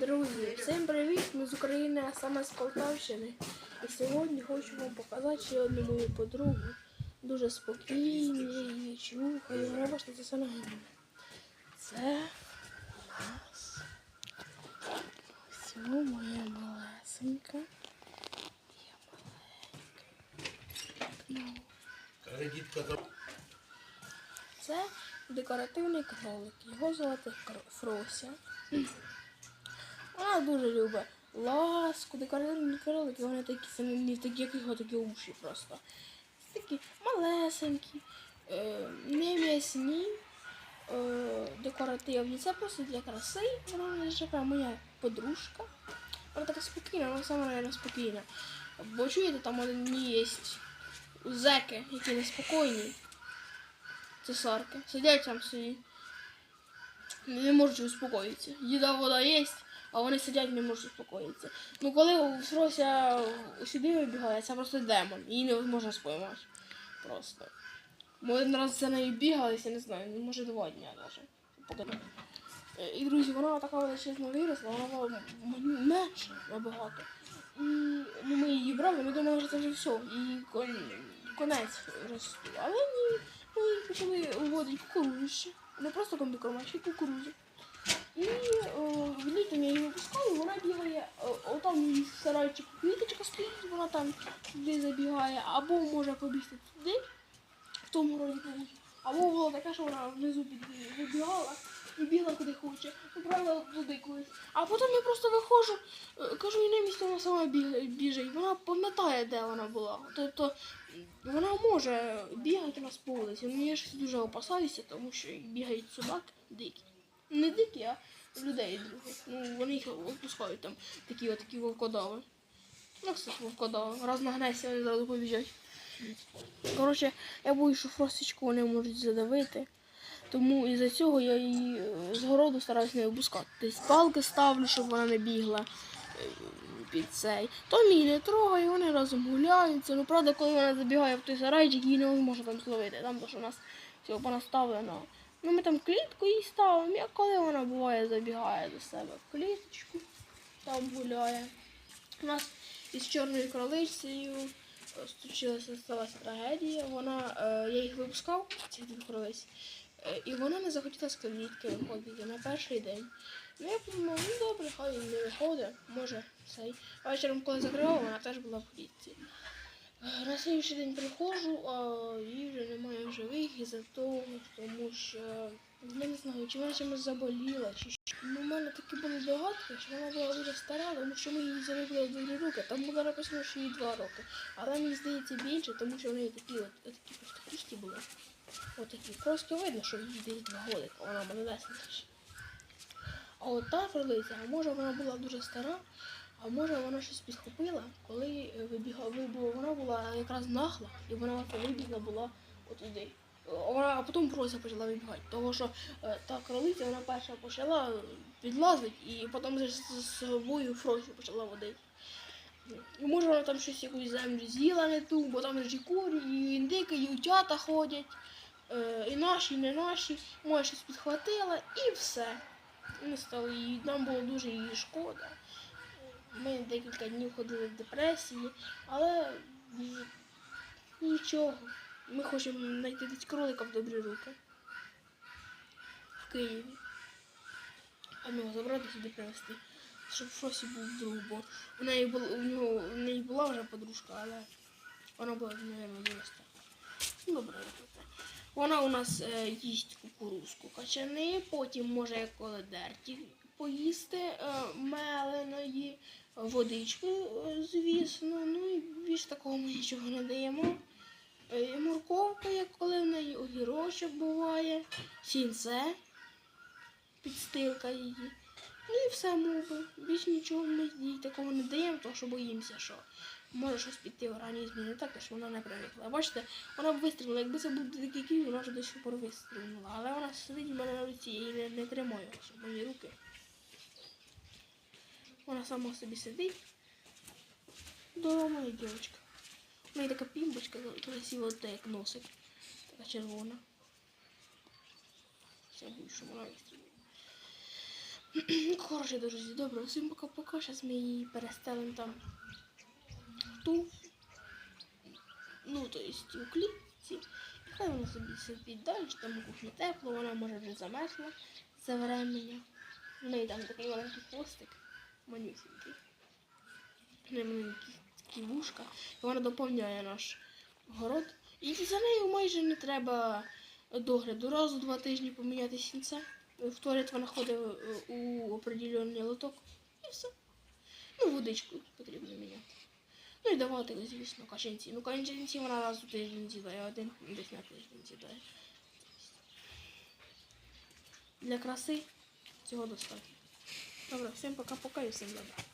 Друзі, всім привіт! Ми з України, а саме з Полтавщини. І сьогодні хочу вам показати ще одну мою подругу. Дуже спокійну, її чухаю. Вона бачите, це саме головне. Це у нас ось моя малесенька. Я маленька. Це декоративний кролик. Його звати Фрося. Вона дуже любить ласку, декоративні кролики, вони такі самі не такі, як його такі уші просто. Такі малесенькі, е, не м'ясні, е, декоративні. Це просто для краси. Вона така моя подружка. Вона така спокійна, вона сама реально спокійна. Бо чуєте, там одні є зеки, які неспокійні цесарки. Сидять там собі. Не можуть успокоїтися. Їда вода є, а вони сидять не можуть успокоїтися. Ну коли Фрося сюди вибігає, це просто демон. Її невозможно споймати. Просто. Ми один раз за нею бігалися, не знаю, ну, може два дня навіть. Е, І друзі, вона така величезна виросла, вона була м- набагато. І ну, ми її брали, ми думали, що це вже все. І конець росту. Але ні, ми почали вводити кукурудзу ще. Не просто комбікорм, а ще й кукурудзу. І о, літом я її випускаю, вона бігає, отам її сарайчик квіточка стоїть, вона там туди забігає, або може побігти туди, в тому городі побути. Або було таке, що вона внизу вибігала і бігла куди хоче. Ну, туди колись. А потім я просто виходжу, е, кажу, і на місце вона сама біжить. Вона пам'ятає, де вона була. Тобто вона може бігати нас по вулиці. Ну я ж дуже опасаюся, тому що бігають собаки дикі. Не дикі, а людей других. Ну вони їх відпускають там такі отакі вовкодави. Ну, кстати, вовкодави. Раз нагнеться, вони зразу побіжать. Коротше, я боюсь, що фростичку вони можуть задавити. Тому із-за цього я її е, з городу стараюсь не випускати. Десь палки ставлю, щоб вона не бігла е, під цей. То мій не трогає, вони разом гуляються. Ну правда, коли вона забігає в той сарайчик, її не можна там зловити. Там то, що у нас всього понаставлено. Ну ми там клітку їй ставимо, і коли вона буває, забігає до себе в кліточку, там гуляє. У нас із чорною кроличцею е, случилася сталася трагедія. Вона, е, я їх випускав, цих двох кролиць, е, і вона не захотіла з клітки виходити на перший день. Ну я подумав, ну добре, хай він не виходить, може цей. А вечором, коли закривав, вона теж була в клітці. На слідчий день приходжу, а її вже немає в живих із-за того, тому що я не знаю, чи вона чимось заболіла, чи що. Ну, у мене такі були догадки, що вона була дуже стара, тому що ми її заробили дві роки. Там було написано, що їй два роки. Але мені здається більше, тому що в неї такі от, такі просто кісті були. Отакі. Просто видно, що їй десь два роки, вона малесенька ще. А от та кролиця, а може вона була дуже стара, а може вона щось підхопила, коли е, вибігала, вона була якраз нахла, і вона вибігла була отуди. Е, Вона, а потім просто почала вибігати, тому що е, та кролиця вона перша почала підлазити, і потім з, собою фросю почала водити. І може вона там щось якусь землю з'їла не ту, бо там ж і курі, і індики, і утята ходять, е, і наші, і не наші, може щось підхватила, і все. Ми стали її, нам було дуже її шкода. Ми декілька днів ходили в депресії, але нічого. Ми хочемо знайти десь кролика в добрі руки. В Києві. А ну, забрати сюди привезти. Щоб Фросі був друг, бо у неї була, у нього, у неї була вже подружка, але вона була, мабуть, стара. Ну, добре. Вона у нас е, їсть кукурузку качани, потім може коледерті поїсти е, меленої, водички, звісно. Ну і більш такого ми нічого не даємо. Е, морковка, як коли в неї огірочок буває, сінце, підстилка її. Ну і все мови. Більш нічого ми їй такого не даємо, тому що боїмося, що може щось піти в організмі не так, що вона не привикла. Бачите, вона б вистрілила, якби це був дикий кіт, вона вже до сих пор вистрілила. Але вона сидить в мене на руці, я її не, не тримаю ось мої руки. Вона сама собі сидить. Здорова моя дівчинка. У неї така пімбочка красива, та як носик. Така червона. Все вона вистрілила. Хороші друзі, добре, всім пока-пока. Зараз ми її перестелимо там ту. Ну, то есть у клітці. І хай вона собі сидить далі, там кухня тепло, вона може вже замерзла за времення. В неї там такий маленький хвостик, неї такі вушка. Вона доповняє наш город. І за нею майже не треба догляду. Раз у два тижні поміняти сінце. В туалет вона ходить е, у определенний лоток. І все. Ну, водичку потрібно міняти. Ну і давати, звісно, качанці. Ну, качанці вона раз у тиждень з'їдає, один десь на тиждень з'їдає. Для краси цього достатньо. Добре, всім пока-пока і всім добре.